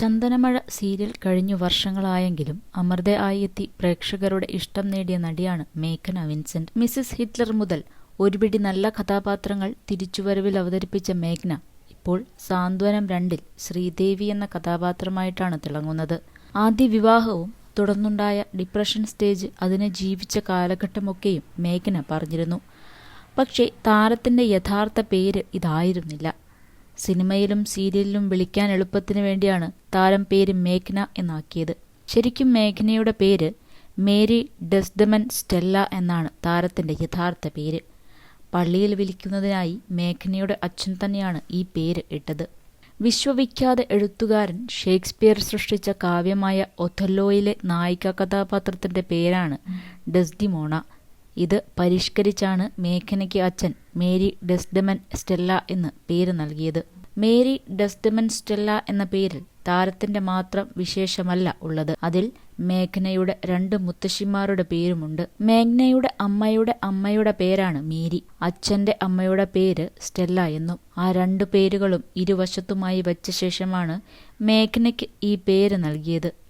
ചന്ദനമഴ serial കഴിഞ്ഞു വർഷങ്ങളായെങ്കിലും അമൃത ആയി എത്തി പ്രേക്ഷകരുടെ ഇഷ്ടം നേടിയ നടിയാണ് മേഘന വിൻസെന്റ്. മിസ്സിസ് ഹിറ്റ്ലർ മുതൽ ഒരുപിടി നല്ല കഥാപാത്രങ്ങൾ തിരിച്ചുവരവിൽ അവതരിപ്പിച്ച മേഘ്ന ഇപ്പോൾ സാന്ത്വനം രണ്ടിൽ ശ്രീദേവി എന്ന കഥാപാത്രമായിട്ടാണ് തിളങ്ങുന്നത്. ആദ്യ വിവാഹവും തുടർന്നുണ്ടായ ഡിപ്രഷൻ സ്റ്റേജ് അതിനെ ജീവിച്ച കാലഘട്ടമൊക്കെയും മേഘന പറഞ്ഞിരുന്നു. പക്ഷേ താരത്തിന്റെ യഥാർത്ഥ പേര് ഇതായിരുന്നില്ല. സിനിമയിലും സീരിയലിലും വിളിക്കാൻ എളുപ്പത്തിന് വേണ്ടിയാണ് താരം പേര് മേഘ്ന എന്നാക്കിയത്. ശരിക്കും മേഘ്നയുടെ പേര് മേരി ഡെസ്ഡമൻ സ്റ്റെല്ല എന്നാണ് താരത്തിന്റെ യഥാർത്ഥ പേര്. പള്ളിയിൽ വിളിക്കുന്നതിനായി മേഘ്നയുടെ അച്ഛൻ തന്നെയാണ് ഈ പേര് ഇട്ടത്. വിശ്വവിഖ്യാത എഴുത്തുകാരൻ ഷേക്സ്പിയർ സൃഷ്ടിച്ച കാവ്യമായ ഒഥല്ലോയിലെ നായിക കഥാപാത്രത്തിന്റെ പേരാണ് ഡെസ്ഡിമോണ. ഇത് പരിഷ്കരിച്ചാണ് മേഘനയ്ക്ക് അച്ഛൻ മേരി ഡെസ്ഡമൻ സ്റ്റെല്ല എന്ന് പേര് നൽകിയത്. മേരി ഡെസ്ഡമൻ സ്റ്റെല്ല എന്ന പേരിൽ താരത്തിന്റെ മാത്രം വിശേഷമല്ല ഉള്ളത്. അതിൽ മേഘനയുടെ രണ്ട് മുത്തശ്ശിമാരുടെ പേരുമുണ്ട്. മേഘ്നയുടെ അമ്മയുടെ അമ്മയുടെ പേരാണ് മേരി. അച്ഛന്റെ അമ്മയുടെ പേര് സ്റ്റെല്ല എന്നും ആ രണ്ടു പേരുകളും ഇരുവശത്തുമായി വച്ച ശേഷമാണ് മേഘ്നയ്ക്ക് ഈ പേര് നൽകിയത്.